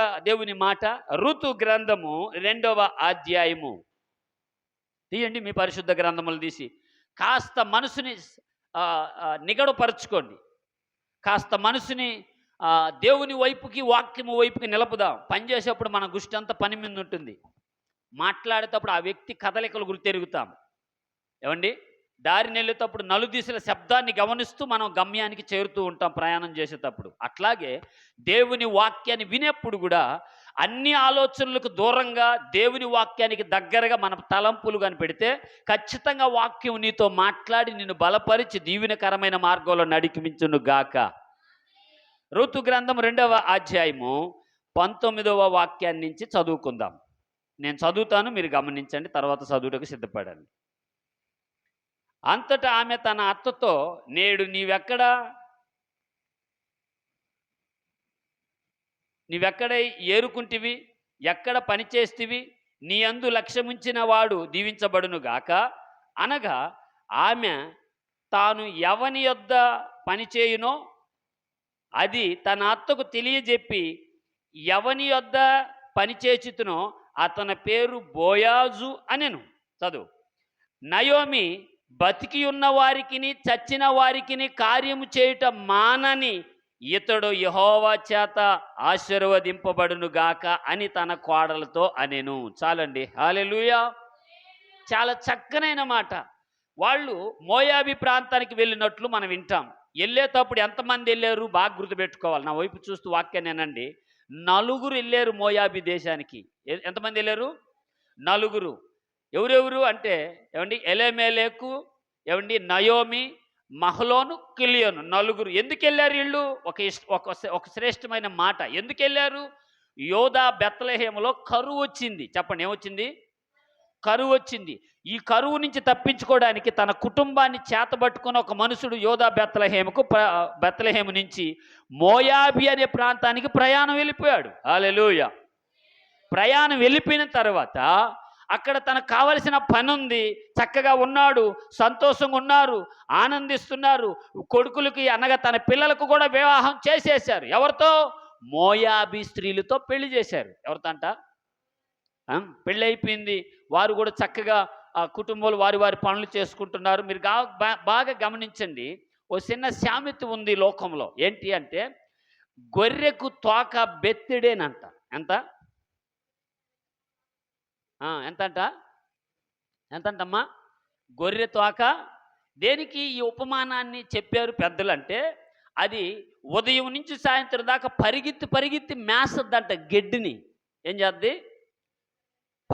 దేవుని మాట ఋతు గ్రంథము రెండవ అధ్యాయము. తీయండి మీ పరిశుద్ధ గ్రంథములు తీసి. కాస్త మనసుని నిగడపరచుకోండి. కాస్త మనసుని దేవుని వైపుకి వాక్యము వైపుకి నిలపుదాం. పనిచేసేప్పుడు మన గుష్టి అంతా పని మీద ఉంటుంది. మాట్లాడేటప్పుడు ఆ వ్యక్తి కదలికలు గుర్తెరుగుతాం ఏమండి? దారిని వెళ్ళేటప్పుడు నలుదిశల శబ్దాన్ని గమనిస్తూ మనం గమ్యానికి చేరుతూ ఉంటాం ప్రయాణం చేసేటప్పుడు. అట్లాగే దేవుని వాక్యాన్ని వినేప్పుడు కూడా అన్ని ఆలోచనలకు దూరంగా దేవుని వాక్యానికి దగ్గరగా మన తలంపులు కనిపెడితే ఖచ్చితంగా వాక్యం నీతో మాట్లాడి నిన్ను బలపరిచి దీవెనకరమైన మార్గంలో నడికిమించును గాక. ఋతు గ్రంథం రెండవ అధ్యాయము పంతొమ్మిదవ వాక్యాన్ని నుంచి చదువుకుందాం. నేను చదువుతాను మీరు గమనించండి తర్వాత చదువుటకు సిద్ధపడండి. అంతటా ఆమె తన అత్తతో నేడు నీవెక్కడ? నీవెక్కడై ఏరుకుంటివి? ఎక్కడ పని చేస్తివి నీ అందు లక్ష్యముంచిన వాడు దీవించబడునుగాక అనగా ఆమె తాను ఎవని యొద్ద పనిచేయునో అది తన అత్తకు తెలియజెప్పి ఎవని యొద్ద పనిచేచితునో అతని పేరు బోయాజు అనెను. చదువు. నయోమి బతికి ఉన్న వారికిని చచ్చిన వారికిని కార్యము చేయుట మానని ఇతడు యహోవా చేత ఆశీర్వదింపబడును గాక అని తన కోడలతో అనెను. చాలండి. హాలెలుయా చాలా చక్కనైన మాట. వాళ్ళు మోయాబి ప్రాంతానికి వెళ్ళినట్లు మనం వింటాం. వెళ్ళేటప్పుడు ఎంతమంది వెళ్ళారు బాగా గుర్తుపెట్టుకోవాలి. నా వైపు చూస్తూ వాక్యాన్ని నలుగురు వెళ్ళారు మోయాబి దేశానికి. ఎంతమంది వెళ్ళారు నలుగురు. ఎవరెవరు అంటే ఏమండి ఎలెమేలేకు ఏమండి నయోమి మహలోను కిలియోను నలుగురు. ఎందుకు వెళ్ళారు వీళ్ళు? ఒక ఒక ఒక శ్రేష్టమైన మాట. ఎందుకు వెళ్ళారు? యోధా బెత్తలహేమలో కరువు వచ్చింది. చెప్పండి ఏమొచ్చింది? కరువు వచ్చింది. ఈ కరువు నుంచి తప్పించుకోవడానికి తన కుటుంబాన్ని చేతబట్టుకున్న ఒక మనుషుడు యోధా బెత్తలహేమకు ప్ర- బెత్తలహేము నుంచి మోయాబి అనే ప్రాంతానికి ప్రయాణం వెళ్ళిపోయాడు. అలెలుయ ప్రయాణం వెళ్ళిపోయిన తర్వాత అక్కడ తనకు కావలసిన పని ఉంది చక్కగా ఉన్నాడు సంతోషంగా ఉన్నారు ఆనందిస్తున్నారు. కొడుకులకి అనగా తన పిల్లలకు కూడా వివాహం చేసేశారు. ఎవరితో? మోయాబి స్త్రీలతో పెళ్ళి చేశారు. ఎవరితో అంట? పెళ్ళి అయిపోయింది వారు కూడా చక్కగా ఆ కుటుంబాలు వారి వారి పనులు చేసుకుంటున్నారు. మీరు బాగా గమనించండి. ఓ చిన్న సామెత ఉంది లోకంలో. ఏంటి అంటే గొర్రెకు తోక బెత్తిడేనంట. ఎంత? ఆ, ఎంతంట? ఎంతంటమ్మా? గొర్రె తోక. దేనికి ఈ ఉపమానాన్ని చెప్పారు పెద్దలు అంటే అది ఉదయం నుంచి సాయంత్రం దాకా పరిగెత్తి పరిగెత్తి మేసద్దంట గెడ్డిని. ఏం చేద్ది?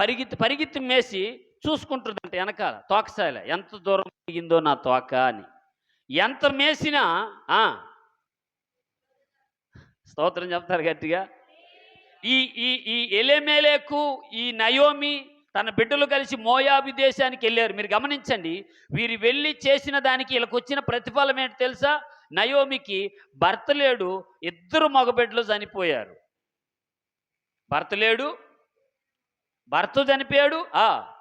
పరిగెత్తి పరిగెత్తి మేసి చూసుకుంటుందంట వెనకాల తోకసాల ఎంత దూరం పెరిగిందో నా తోక అని. ఎంత మేసినా స్తోత్రం చెప్తారు గట్టిగా. ఈ ఈ ఈ ఎలెమేలేకు ఈ నయోమి తన బిడ్డలు కలిసి మోయాబి దేశానికి వెళ్ళారు. మీరు గమనించండి వీరు వెళ్ళి చేసిన దానికి వీళ్ళకి వచ్చిన ప్రతిఫలం ఏంటి తెలుసా? నయోమికి భర్త లేడు ఇద్దరు మగబిడ్డలు చనిపోయారు. భర్త లేడు భర్త చనిపోయాడు ఆ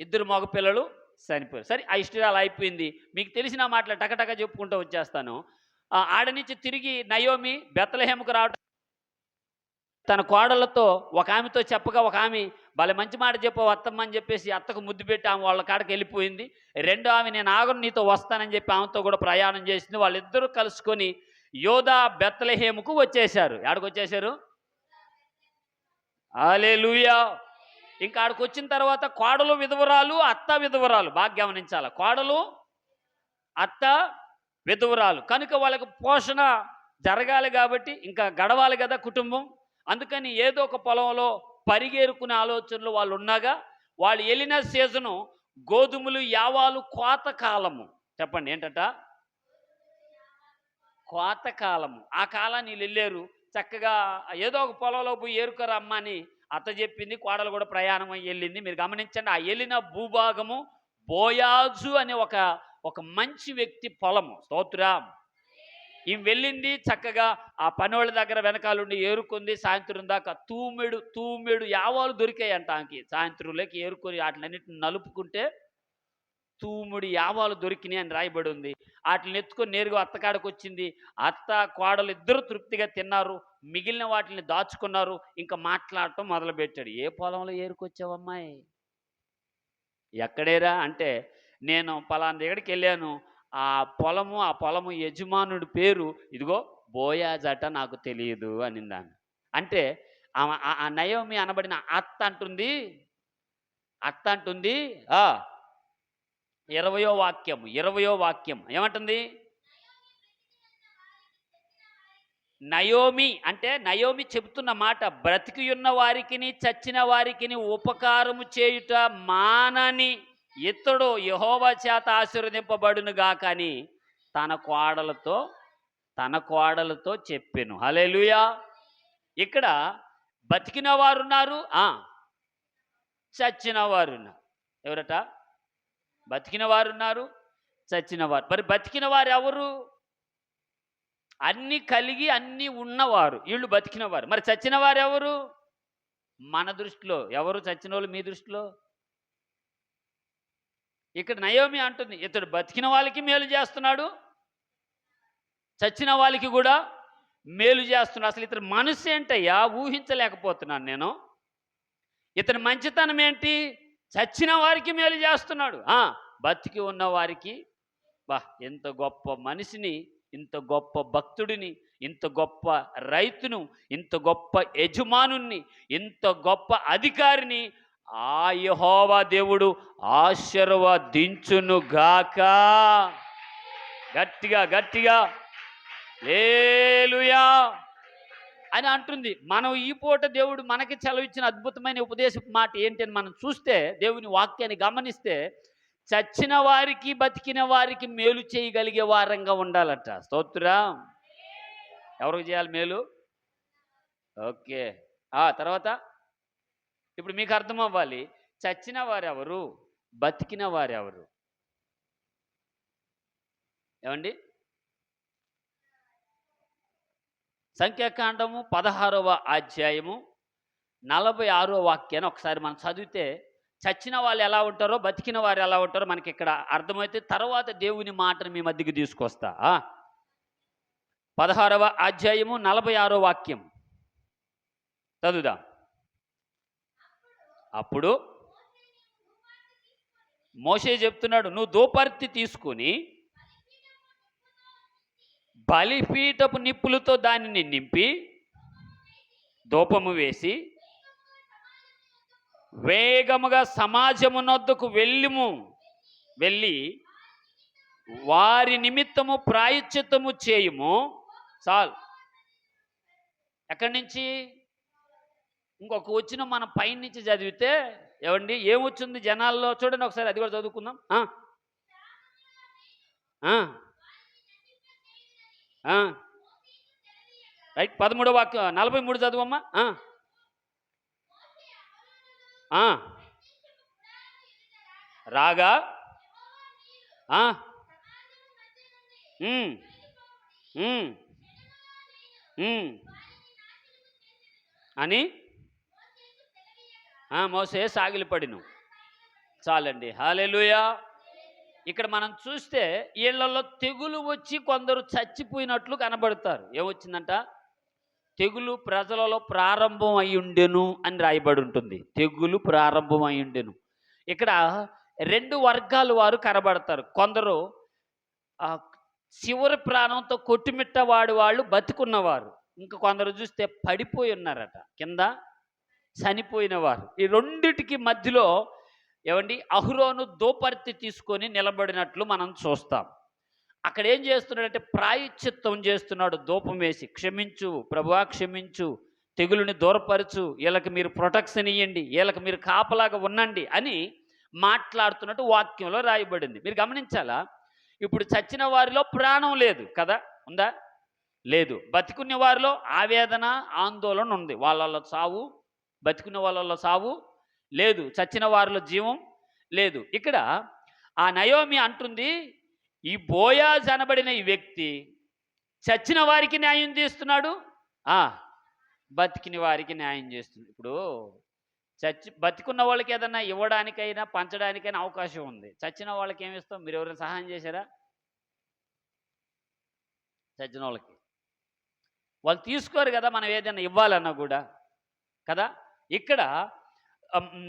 ఇద్దరు మగపిల్లలు చనిపోయారు. సరే ఆ హిస్టరీ అలా అయిపోయింది. మీకు తెలిసిన మాటలు టకటక చెప్పుకుంటూ వచ్చేస్తాను. ఆ, ఆడ నుంచి తిరిగి నయోమి బెత్తలహేమకు రావటం తన కోడలతో ఒక ఆమెతో చెప్పగా ఒక ఆమె భలే మంచి మాట చెప్పు అత్తమ్మ అని చెప్పేసి అత్తకు ముద్దు పెట్టి ఆమె వాళ్ళ కాడకి వెళ్ళిపోయింది. రెండో ఆమె నేను ఆగను నీతో వస్తానని చెప్పి ఆమెతో కూడా ప్రయాణం చేసింది. వాళ్ళిద్దరూ కలుసుకొని యోధా బెత్తలహేముకు వచ్చేశారు. ఎక్కడికి వచ్చేశారు? ఆలే ఇంకా ఆడికి వచ్చిన తర్వాత కోడలు విధవరాలు అత్త విధవరాలు. బాగా గమనించాలి. కోడలు అత్త విధవరాలు. కనుక వాళ్ళకి పోషణ జరగాలి కాబట్టి ఇంకా గడవాలి కదా కుటుంబం. అందుకని ఏదో ఒక పొలంలో పరిగేరుకునే ఆలోచనలు వాళ్ళు ఉన్నాగా వాళ్ళు వెళ్ళిన సీజను గోధుమలు యావాలు కోత కాలము. చెప్పండి ఏంటట? కోత కాలము. ఆ కాలాన్ని వీళ్ళు వెళ్ళారు. చక్కగా ఏదో ఒక పొలంలో పోయి ఏరుకోరమ్మ అమ్మ అని అత్త చెప్పింది కోడలు కూడా ప్రయాణం అయ్యి వెళ్ళింది. మీరు గమనించండి ఆ వెళ్ళిన భూభాగము బోయాజు అనే ఒక ఒక మంచి వ్యక్తి పొలము. స్తోత్రం. ఈమె వెళ్ళింది చక్కగా ఆ పనివాళ్ళ దగ్గర వెనకాలండి ఏరుకుంది. సాయంత్రం దాకా తూమెడు తూమెడు యావాలు దొరికాయంట ఆమెకి. సాయంత్రంలోకి ఏరుకొని వాటిలన్నిటిని నలుపుకుంటే తూముడి యావాలు దొరికినాయి అని రాయబడి ఉంది వాటిని ఎత్తుకొని నేరుగా అత్తకాడకు వచ్చింది అత్త కోడలు ఇద్దరు తృప్తిగా తిన్నారు. మిగిలిన వాటిని దాచుకున్నారు. ఇంకా మాట్లాడటం మొదలుపెట్టాడు. ఏ పొలంలో ఏరుకొచ్చావమ్మాయి? ఎక్కడేరా? అంటే నేను పలానా దగ్గరికి వెళ్ళాను. ఆ పొలము ఆ పొలము యజమానుడి పేరు ఇదిగో బోయాజట నాకు తెలియదు అనిందాను అంటే ఆ- నయోమి అనబడిన అత్త అంటుంది అత్త అంటుంది ఆ ఇరవయో వాక్యం ఇరవయో వాక్యం ఏమంటుంది? నయోమి అంటే నయోమి చెబుతున్న మాట బ్రతికి ఉన్న వారికిని చచ్చిన వారికిని ఉపకారము చేయుట మానని ఇతడు యహోవా చేత ఆశీర్వదింపబడును గాకని తన కోడలతో తన కోడలతో చెప్పాను. హలేలుయా ఇక్కడ బతికిన వారున్నారు చచ్చిన వారున్నారు ఎవరట? బతికిన వారున్నారు చచ్చిన వారు మరి బతికిన వారు ఎవరు అన్ని కలిగి అన్ని ఉన్నవారు. వీళ్ళు బతికినవారు. మరి చచ్చిన వారు ఎవరు మన దృష్టిలో. ఎవరు చచ్చిన వాళ్ళు మీ దృష్టిలో? ఇక్కడ నయోమి అంటుంది ఇతడు బతికిన వాళ్ళకి మేలు చేస్తున్నాడు చచ్చిన వాళ్ళకి కూడా మేలు చేస్తున్నాడు. అసలు ఇతని మనసు ఏంటయ్యా? ఊహించలేకపోతున్నాను నేను. ఇతని మంచితనం ఏంటి? చచ్చిన వారికి మేలు చేస్తున్నాడు. బతికి ఉన్న వారికి బా ఎంత గొప్ప మనిషిని ఇంత గొప్ప భక్తుడిని ఇంత గొప్ప రైతును ఇంత గొప్ప యజమానుణ్ణి ఇంత గొప్ప అధికారిని ఆ యహోవా దేవుడు ఆశీర్వదించును గాక గట్టిగా గట్టిగా. లేలుయా అని అంటుంది. మనం ఈ పూట దేవుడు మనకి చలవిచ్చిన అద్భుతమైన ఉపదేశ మాట ఏంటి అని మనం చూస్తే దేవుని వాక్యాన్ని గమనిస్తే చచ్చిన వారికి బతికిన వారికి మేలు చేయగలిగే వారంగా ఉండాలట. స్తోత్రా? ఎవరికి చేయాలి మేలు? ఓకే. తర్వాత? ఇప్పుడు మీకు అర్థం అవ్వాలి చచ్చిన వారెవరు? బతికిన వారెవరు? ఏమండి? సంఖ్యాకాండము పదహారవ అధ్యాయము నలభై ఆరో వాక్యాన్ని ఒకసారి మనం చదివితే చచ్చిన వాళ్ళు ఎలా ఉంటారో బతికిన వారు ఎలా ఉంటారో మనకి ఇక్కడ అర్థమైతే తర్వాత దేవుని మాటను మీ మధ్యకి తీసుకొస్తా. పదహారవ అధ్యాయము నలభై ఆరో వాక్యం. చదువుదాం. అప్పుడు మోషే చెప్తున్నాడు నువ్వు దూపర్తి తీసుకుని బలిపీఠపు నిప్పులతో దానిని నింపి దూపము వేసి వేగముగా సమాజమునొద్దకు వెళ్ళిము. వెళ్ళి వారి నిమిత్తము ప్రాయశ్చిత్తము చేయుము. చాలు. ఎక్కడి నుంచి? ఇంకొక వచ్చిన మన పైన నుంచి చదివితే ఏమండి? ఏమొచ్చింది జనాల్లో? చూడండి ఒకసారి అది కూడా చదువుకుందాం. రైట్ పదమూడో వాక్యం. నలభై మూడు చదువమ్మా. రాగా? అని? మోసే సాగిలిపడిను. చాలండి. హాలెలుయా ఇక్కడ మనం చూస్తే వీళ్ళల్లో తెగులు వచ్చి కొందరు చచ్చిపోయినట్లు కనబడతారు. ఏమొచ్చిందంట తెగులు ప్రజలలో ప్రారంభం అయి ఉండెను అని రాయబడి ఉంటుంది. తెగులు ప్రారంభం అయి ఉండెను. ఇక్కడ రెండు వర్గాల వారు కనబడతారు. కొందరు చివరి ప్రాణంతో కొట్టుమిట్టవాడు వాళ్ళు బతికున్నవారు. ఇంకా కొందరు చూస్తే పడిపోయి ఉన్నారట. కింద చనిపోయిన వారు ఈ రెండిటికి మధ్యలో ఏమండి? అహురోను దోపర్తి తీసుకొని నిలబడినట్లు మనం చూస్తాం. అక్కడ ఏం చేస్తున్నాడంటే ప్రాయశ్చిత్తం చేస్తున్నాడు. దూపం వేసి క్షమించు ప్రభువా క్షమించు. తెగులుని దూరపరచు. వీళ్ళకి మీరు ప్రొటెక్షన్ ఇవ్వండి వీళ్ళకి మీరు కాపలాగా ఉండండి అని మాట్లాడుతున్నట్టు వాక్యంలో రాయబడింది. మీరు గమనించాలా? ఇప్పుడు చచ్చిన వారిలో ప్రాణం లేదు కదా? ఉందా? లేదు. బతికున్న వారిలో ఆవేదన ఆందోళన ఉంది. వాళ్ళ సావు బతికున్న వాళ్ళలో సావు? లేదు. చచ్చిన వారిలో జీవం? లేదు. ఇక్కడ ఆ నయోమి అంటుంది ఈ బోయాజ్ అనబడిన ఈ వ్యక్తి చచ్చిన వారికి న్యాయం చేస్తున్నాడు? ఆ బతికిన వారికి న్యాయం చేస్తుంది. ఇప్పుడు చచ్చి బతికున్న వాళ్ళకి ఏదన్నా ఇవ్వడానికైనా పంచడానికైనా అవకాశం ఉంది. చచ్చిన వాళ్ళకి ఏమి ఇస్తాం? మీరు ఎవరైనా సహాయం చేశారా? చచ్చిన వాళ్ళకి. వాళ్ళు తీసుకోరు కదా మనం ఏదైనా ఇవ్వాలన్నా కూడా. కదా? ఇక్కడ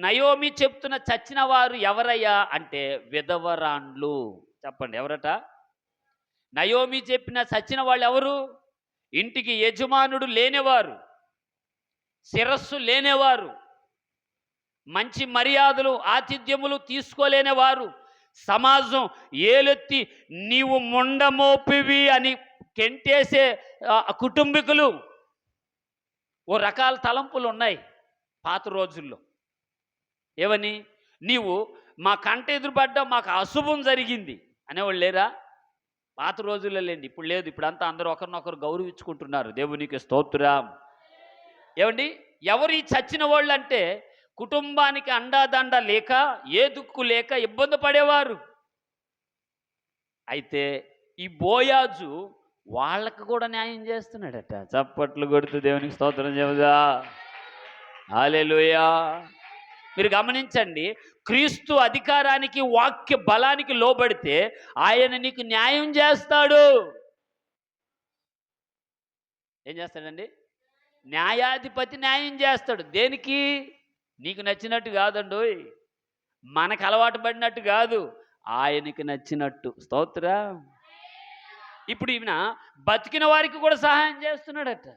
నయోమి చెప్తున్న చచ్చిన వారు ఎవరయ్యా అంటే విధవరాండ్లు. చెప్పండి ఎవరట? నయోమి చెప్పిన చచ్చిన వాళ్ళు ఎవరు? ఇంటికి యజమానుడు లేనివారు శిరస్సు లేనివారు మంచి మర్యాదలు ఆతిథ్యములు తీసుకోలేనివారు. సమాజం ఏలెత్తి నీవు ముండమోపివి అని కెంటేసే కుటుంబీకులు ఓ రకాల తలంపులు ఉన్నాయి పాత రోజుల్లో. ఏమని? నీవు మా కంట ఎదురుపడ్డా మాకు అశుభం జరిగింది అనేవాళ్ళు లేరా? పాత రోజుల్లో లేండి. ఇప్పుడు లేదు. ఇప్పుడంతా అందరూ ఒకరినొకరు గౌరవించుకుంటున్నారు. దేవునికి స్తోత్రం. ఏమండి? ఎవరు ఈ చచ్చిన వాళ్ళు అంటే కుటుంబానికి అండాదండ లేక ఏ దుక్కు లేక ఇబ్బంది పడేవారు. అయితే ఈ బోయాజు వాళ్ళకు కూడా న్యాయం చేస్తున్నాడట. చప్పట్లు కొడుతూ దేవునికి స్తోత్రం చెబుదా? హాలెలుయా మీరు గమనించండి క్రీస్తు అధికారానికి వాక్య బలానికి లోబడితే ఆయన నీకు న్యాయం చేస్తాడు. ఏం చేస్తాడండి? న్యాయాధిపతి న్యాయం చేస్తాడు. దేనికి? నీకు నచ్చినట్టు కాదండు మనకు అలవాటు పడినట్టు కాదు. ఆయనకి నచ్చినట్టు. స్తోత్ర. ఇప్పుడు ఈయన బతికిన వారికి కూడా సహాయం చేస్తున్నాడట.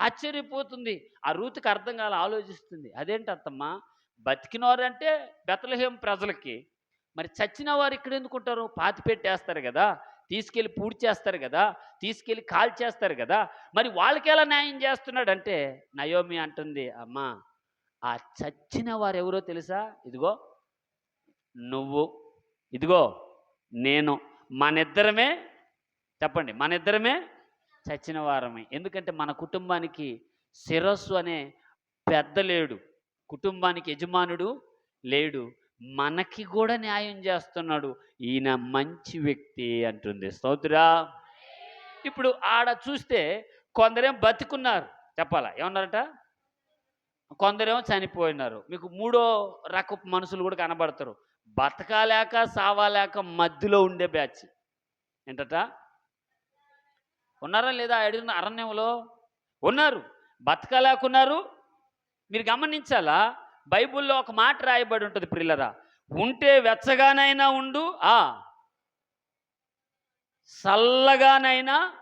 ఆశ్చర్యపోతుంది. ఆ రూతుకి అర్థం కాల ఆలోచిస్తుంది. అదేంటి అత్తమ్మా బతికినవారంటే బెతలహేం ప్రజలకి. మరి చచ్చిన వారు ఇక్కడ ఎందుకుంటారు? పాతి పెట్టేస్తారు కదా. తీసుకెళ్ళి పూడి చేస్తారు కదా. తీసుకెళ్ళి కాల్ చేస్తారు కదా. మరి వాళ్ళకి ఎలా న్యాయం చేస్తున్నాడంటే నయోమి అంటుంది అమ్మా ఆ చచ్చిన వారు ఎవరో తెలుసా? ఇదిగో నువ్వు ఇదిగో నేను మనిద్దరమే చెప్పండి మనిద్దరమే చచ్చిన వారమే. ఎందుకంటే మన కుటుంబానికి శిరస్సు అనే పెద్ద లేడు. కుటుంబానికి యజమానుడు లేడు. మనకి కూడా న్యాయం చేస్తున్నాడు. ఈయన మంచి వ్యక్తి అంటుంది. స్తోత్రా. ఇప్పుడు ఆడ చూస్తే కొందరేం బతుకున్నారు. చెప్పాలా? ఏమన్నారట? కొందరేమో చనిపోయినారు. మీకు మూడో రకపు మనుషులు కూడా కనబడతారు. బతకాలేక సావాలేక మధ్యలో ఉండే బ్యాచ్. ఏంటట? ఉన్నారా లేదా అడిగిన అరణ్యంలో? ఉన్నారు. బతకలేకున్నారు. మీరు గమనించాలా? బైబిల్లో ఒక మాట రాయబడి ఉంటుంది ప్రిల్లరా ఉంటే వెచ్చగానైనా ఉండు ఆ చల్లగానైనా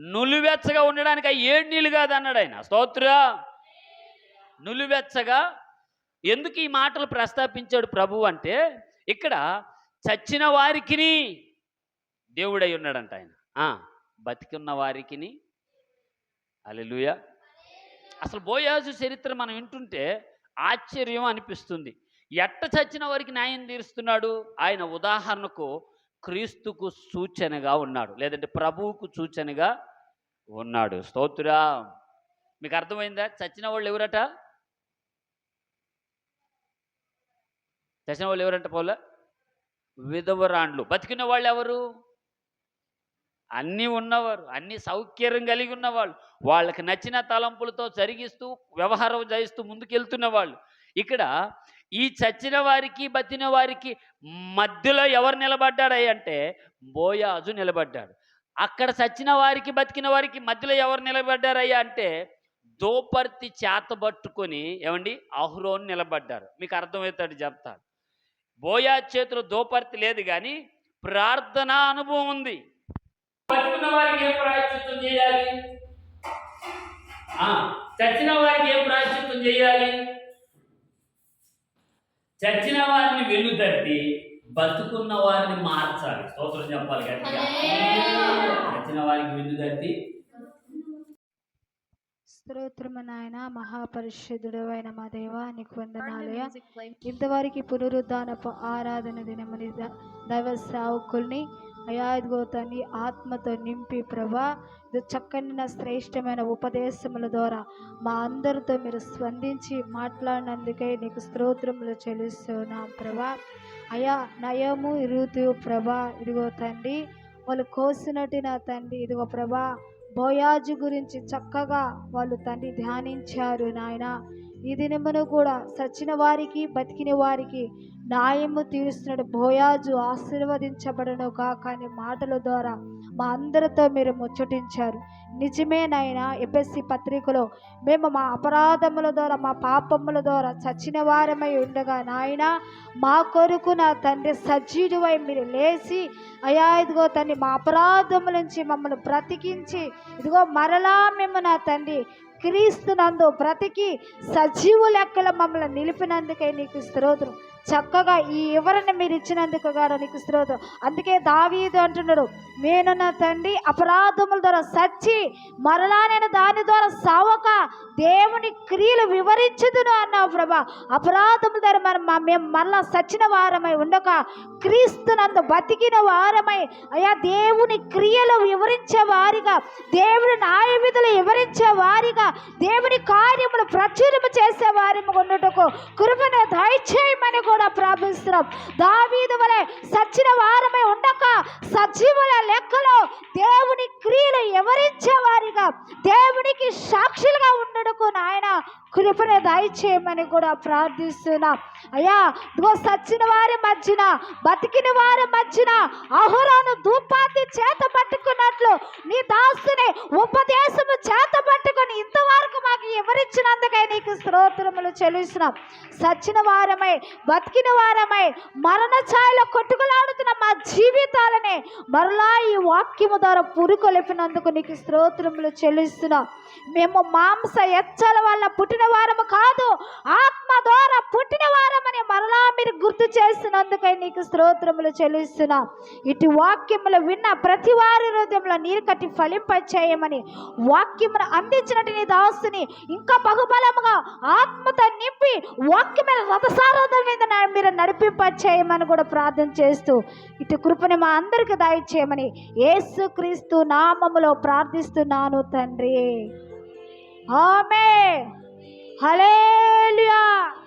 నులివెచ్చగా ఉండడానికి ఆ ఏడు నీళ్ళు కాదు అన్నాడు ఆయన. స్తోత్ర నులివెచ్చగా. ఎందుకు ఈ మాటలు ప్రస్తాపించాడు ప్రభు అంటే ఇక్కడ చచ్చిన వారికిని దేవుడై ఉన్నాడంట ఆయన. బతికున్న వారికిని. అలెలుయ అసలు బోయాజు చరిత్ర మనం వింటుంటే ఆశ్చర్యం అనిపిస్తుంది. ఎట్ట చచ్చిన వారికి న్యాయం తీరుస్తున్నాడు? ఆయన ఉదాహరణకు క్రీస్తుకు సూచనగా ఉన్నాడు. లేదంటే ప్రభువుకు సూచనగా ఉన్నాడు. స్తోత్రా. మీకు అర్థమైందా? చచ్చిన వాళ్ళు ఎవరట? చచ్చిన వాళ్ళు ఎవరంట పోలే? విధవరాండ్లు. బతికిన వాళ్ళు ఎవరు? అన్నీ ఉన్నవారు అన్ని సౌకర్యం కలిగి ఉన్నవాళ్ళు. వాళ్ళకి నచ్చిన తలంపులతో జరిగిస్తూ వ్యవహారం చేస్తూ ముందుకెళ్తున్న వాళ్ళు. ఇక్కడ ఈ చచ్చిన వారికి బతిన వారికి మధ్యలో ఎవరు నిలబడ్డాడై అంటే బోయాజు నిలబడ్డాడు. అక్కడ చచ్చిన వారికి బతికిన వారికి మధ్యలో ఎవరు నిలబడ్డారయ్యా అంటే దోపర్తి చేతబట్టుకొని ఏమండి అహ్రోన్ నిలబడ్డారు. మీకు అర్థమవుతాడు చెప్తాడు బోయా చేతిలో దోపర్తి లేదు కానీ ప్రార్థనా అనుభవం ఉంది. బతుకున్న వారికి ఏం ప్రాయశ్చిత్తం చేయాలి? ఆ, చచ్చిన వారికి ఏం ప్రాయశ్చిత్తం చేయాలి? చచ్చిన వారిని వెన్నుతట్టి బతుకున్న వారిని మార్చాలి. స్తోత్రం చెప్పాలి గట్టిగా చచ్చిన వారికి వెన్నుతట్టి స్తోత్రము నాయన మహాపరిశుద్ధుడు అయిన మా దేవ నీకు వందనాలయ. ఇంతవరకు పునరుద్ధానపు ఆరాధన దినమని దైవ సేవకుల్ని అయా ఇదిగో తని ఆత్మతో నింపి ప్రభా ఇది చక్కని శ్రేష్టమైన ఉపదేశముల ద్వారా మా అందరితో మీరు స్పందించి మాట్లాడినందుకే నీకు స్తోత్రములు చెల్లిస్తున్నాం ప్రభా. అయా నయము ఇరుతు ప్రభా ఇదిగో తండ్రి వాళ్ళు కోసినట్టు నా తండ్రి ఇదిగో ప్రభా బోయాజు గురించి చక్కగా వాళ్ళు తండ్రి ధ్యానించారు నాయన. ఈ దినమును కూడా సచ్చిన వారికి బతికిన వారికి న్యాయము తీరుస్తున్నాడు బోయాజు ఆశీర్వదించబడను కాక అనే మాటల ద్వారా మా అందరితో మీరు ముచ్చటించారు. నిజమే నాయన ఎపిఎస్సి పత్రికలో మేము మా అపరాధముల ద్వారా మా పాపముల ద్వారా చచ్చిన వారమై ఉండగా నాయన మా కొరకు నా తండ్రి సజీవువై మీరు లేచి అయా ఇదిగో తండ్రి మా అపరాధముల నుంచి మమ్మల్ని బ్రతికించి ఇదిగో మరలా మేము నా తండ్రి క్రీస్తునందు బ్రతికి సజీవు లెక్కల మమ్మల్ని నిలిపినందుకే నీకు స్తోత్రం. చక్కగా ఈ వివరణ మీరు ఇచ్చినందుకు గారు నీకు స్తోత్రం. అందుకే దావీదు అంటున్నాడు నేను నా తండ్రి అపరాధముల ద్వారా సచ్చి మరలా నేను దాని ద్వారా సావక దేవుని క్రియలు వివరించుదును అన్నావు ప్రభా. అపరాధముల ద్వారా మనం మ- మేము మరలా సచ్చిన వారమై ఉండక క్రీస్తునందు బతికిన వారమై అయా దేవుని క్రియలు వివరించే వారిగా దేవుని న్యాయ విధులు వివరించే వారిగా దేవుని కార్యములు ప్రచురము చేసే వారిగా ఉండటకు కృపను దయచేయమని కూడా ప్రార్థిస్తున్నాం. దావీదు వలె సచ్చిన వారమే ఉండక సజీవుల లెక్కలో దేవుని క్రియలు వివరించే వారిగా? దేవునికి సాక్షులుగా ఉండడుకు నాయన కృపను దయచేయమని కూడా ప్రార్థిస్తున్నాం. అయ్యా ఇదిగో సచ్చిన వారి మధ్యన బతికిన వారి మధ్యన అహురాను ధూపాన్ని చేత పట్టుకున్నట్లు నీ దాసుని ఉపదేశము చేత పట్టుకొని ఇంతవరకు మాకు వివరించినందుకై నీకు స్తోత్రములు చెల్లిస్తున్నాం. సచ్చిన వారమై బతికిన వారమై మరణ ఛాయలో కొట్టుకులాడుతున్న మా జీవితాలనే మరలా ఈ వాక్యము ద్వారా పురుకొలిపినందుకు నీకు స్తోత్రములు చెల్లిస్తున్నాం. మేము మాంస ఎచ్చల వల్ల పుట్టిన వారము కాదు ఆత్మ ద్వారా పుట్టిన వారమని మరలా మీరు గుర్తు చేసినందుకై నీకు స్తోత్రములు చెల్లిస్తున్నాం. ఇటు వాక్యములు విన్న ప్రతి వారి హృదయంలో నీరు కట్టి ఫలింపచేయమని వాక్యమును అందించినట్టు నీ దాసుని ఇంకా బహుబలముగా ఆత్మతో నింపి వాక్యమైన రథసారథం మీద మీరు నడిపింపచేయమని కూడా ప్రార్థన చేస్తూ ఇటు కృపని మా అందరికి దయచేయమని యేసుక్రీస్తు నామములో ప్రార్థిస్తున్నాను తండ్రి. ఆమె Hallelujah.